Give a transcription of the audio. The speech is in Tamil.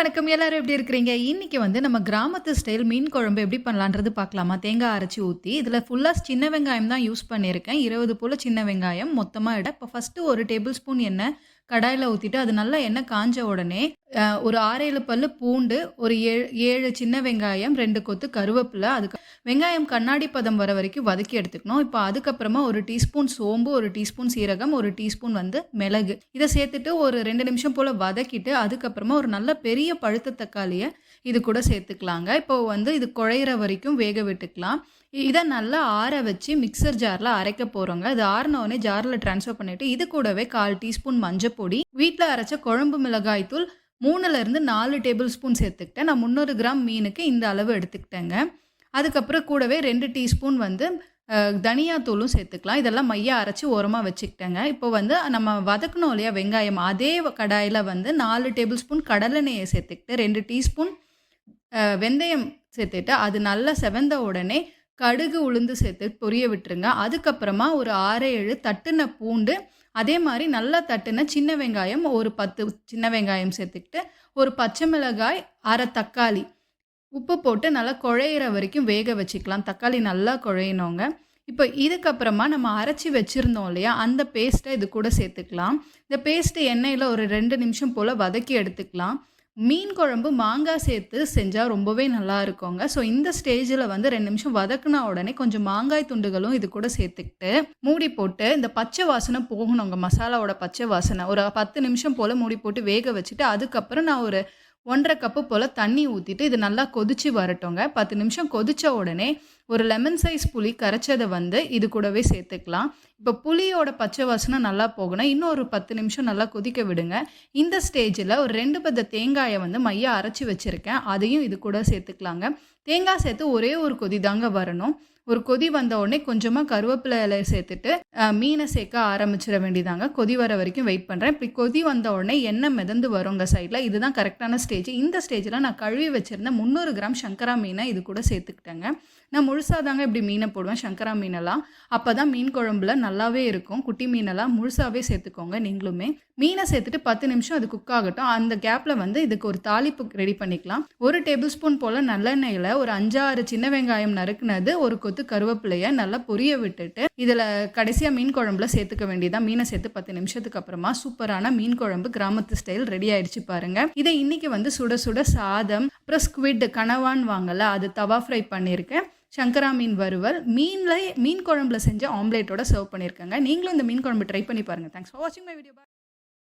வணக்கம். எல்லாரும் எப்படி இருக்கிறீங்க? இன்னைக்கு வந்து நம்ம கிராமத்து ஸ்டைல் மீன் குழம்பு எப்படி பண்ணலான்றது பார்க்கலாமா? தேங்காய் அரைச்சி ஊற்றி இதில் ஃபுல்லாக சின்ன வெங்காயம் தான் யூஸ் பண்ணியிருக்கேன். இருபது போல் சின்ன வெங்காயம் மொத்தமாக இட. இப்போ ஃபஸ்ட்டு ஒரு டேபிள் ஸ்பூன் எண்ணெய் கடாயில் ஊற்றிட்டு அது நல்லா எண்ணெய் காஞ்ச உடனே ஒரு ஆறேழு பல் பூண்டு ஒரு ஏழு ஏழு சின்ன வெங்காயம் ரெண்டு கொத்து கருவேப்பிலை அதுக்கு வெங்காயம் கண்ணாடி பதம் வர வரைக்கும் வதக்கி எடுத்துக்கணும். இப்போ அதுக்கப்புறமா ஒரு டீஸ்பூன் சோம்பு ஒரு டீஸ்பூன் சீரகம் ஒரு டீஸ்பூன் வந்து மிளகு. இதை சேர்த்துட்டு ஒரு ரெண்டு நிமிஷம் போல் வதக்கிட்டு அதுக்கப்புறமா ஒரு நல்ல பெரிய பழுத்த தக்காளியை இது கூட சேர்த்துக்கலாங்க. இப்போ வந்து இது குழையிற வரைக்கும் வேக விட்டுக்கலாம். இதை நல்லா ஆற வச்சு மிக்சர் ஜாரில் அரைக்க போகிறோங்க அது ஆறினோடனே ஜாரில் ட்ரான்ஸ்ஃபர் பண்ணிவிட்டு இது கூடவே கால் டீஸ்பூன் மஞ்சள் பொடி வீட்டில் அரைச்ச குழம்பு மிளகாய் தூள் மூணுலேருந்து நாலு டேபிள் ஸ்பூன் சேர்த்துக்கிட்டேன். நான் முந்நூறு கிராம் மீனுக்கு இந்த அளவு எடுத்துக்கிட்டேங்க. அதுக்கப்புறம் கூடவே ரெண்டு டீஸ்பூன் வந்து தனியாத்தூளும் சேர்த்துக்கலாம். இதெல்லாம் மையா அரைச்சி ஓரமாக வச்சுக்கிட்டேங்க. இப்போ வந்து நம்ம வதக்கணும் இல்லையா வெங்காயம் அதே கடாயில் வந்து நாலு டேபிள் ஸ்பூன் கடலெண்ணெயை சேர்த்துக்கிட்டு ரெண்டு டீஸ்பூன் வெந்தயம் சேர்த்துட்டு அது நல்லா செவந்த உடனே கடுகு உளுந்து சேர்த்து பொரிய விட்டுருங்க. அதுக்கப்புறமா ஒரு ஆறு ஏழு தட்டுன பூண்டு அதே மாதிரி நல்லா தட்டுன சின்ன வெங்காயம் ஒரு பத்து சின்ன வெங்காயம் சேர்த்துக்கிட்டு ஒரு பச்சை மிளகாய் அரை தக்காளி உப்பு போட்டு நல்லா குழையிற வரைக்கும் வேக வச்சுக்கலாம். தக்காளி நல்லா குழையணுங்க. இப்போ இதுக்கப்புறமா நம்ம அரைச்சி வச்சுருந்தோம் இல்லையா அந்த பேஸ்ட்டை இது கூட சேர்த்துக்கலாம். இந்த பேஸ்ட்டு எண்ணெயில் ஒரு ரெண்டு நிமிஷம் போல் வதக்கி எடுத்துக்கலாம். மீன் குழம்பு மாங்காய் சேர்த்து செஞ்சால் ரொம்பவே நல்லா இருக்குங்க. ஸோ இந்த ஸ்டேஜில் வந்து ரெண்டு நிமிஷம் வதக்குன உடனே கொஞ்சம் மாங்காய் துண்டுகளும் இது கூட சேர்த்துக்கிட்டு மூடி போட்டு இந்த பச்சை வாசனை போகணுங்க. மசாலாவோட பச்சை வாசனை. ஒரு பத்து நிமிஷம் போல் மூடி போட்டு வேக வச்சுட்டு அதுக்கப்புறம் நான் ஒரு ஒன்றரை கப்பு போல் தண்ணி ஊற்றிட்டு இது நல்லா கொதிச்சு வரட்டுங்க பத்து நிமிஷம் கொதித்த உடனே ஒரு லெமன் சைஸ் புளி கரைச்சதை வந்து இது கூடவே சேர்த்துக்கலாம். இப்போ புளியோட பச்சை வாசனை நல்லா போகணும். இன்னும் ஒரு பத்து நிமிஷம் நல்லா கொதிக்க விடுங்க. இந்த ஸ்டேஜில் ஒரு ரெண்டு பத்த தேங்காயை வந்து மையா அரைச்சி வச்சுருக்கேன். அதையும் இது கூட சேர்த்துக்கலாங்க. தேங்காய் சேர்த்து ஒரே ஒரு கொதி தாங்க வரணும். ஒரு கொதி வந்த உடனே கொஞ்சமாக கருவேப்பிலை இலையை சேர்த்துட்டு மீனை சேர்க்க ஆரம்பிச்சிட வேண்டியதாங்க. கொதி வர வரைக்கும் வெயிட் பண்ணுறேன் இப்படி கொதி வந்த உடனே எண்ணெய் மிதந்து வருங்க சைடில் இதுதான் கரெக்டான ஸ்டேஜ் இந்த ஸ்டேஜில் நான் கழுவி வச்சுருந்த முந்நூறு கிராம் சங்கரா மீனை இது கூட சேர்த்துக்கிட்டேங்க. நான் முழுசாக தாங்க இப்படி மீனை போடுவேன் சங்கரா மீனெல்லாம். அப்போ தான் மீன் குழம்புல நல்லாவே இருக்கும். குட்டி மீனெல்லாம் முழுசாகவே சேர்த்துக்கோங்க நீங்களுமே. மீனை சேர்த்துட்டு பத்து நிமிஷம் அது குக் ஆகட்டும். அந்த கேப்பில் வந்து இதுக்கு ஒரு தாளிப்பு ரெடி பண்ணிக்கலாம். ஒரு டேபிள் ஸ்பூன் போல் நல்லெண்ணெயில் ஒரு அஞ்சாறு சின்ன வெங்காயம் நறுக்குனது ஒரு கொத்து கருவேப்பிலையை நல்லா பொரிய விட்டுட்டு இதில் கடைசியாக மீன் குழம்புல சேர்த்துக்க வேண்டியதான் மீனை சேர்த்து பத்து நிமிஷத்துக்கு அப்புறமா சூப்பரான மீன் குழம்பு கிராமத்து ஸ்டைல் ரெடி ஆயிடுச்சு பாருங்க. இதை இன்னைக்கு வந்து சுட சுட சாதம் அப்புறம் ஸ்குவிட் கனவான் வாங்கல அது தவா ஃப்ரை பண்ணியிருக்கேன். சங்கரா மீன் வறுவல் மீனில் மீன் குழம்புல செஞ்ச ஆம்லேட்டோட சர்வ் பண்ணியிருக்காங்க. நீங்களும் இந்த மீன் குழம்பு ட்ரை பண்ணி பாருங்க. தேங்க்ஸ் ஃபார் வாட்சிங் மை வீடியோ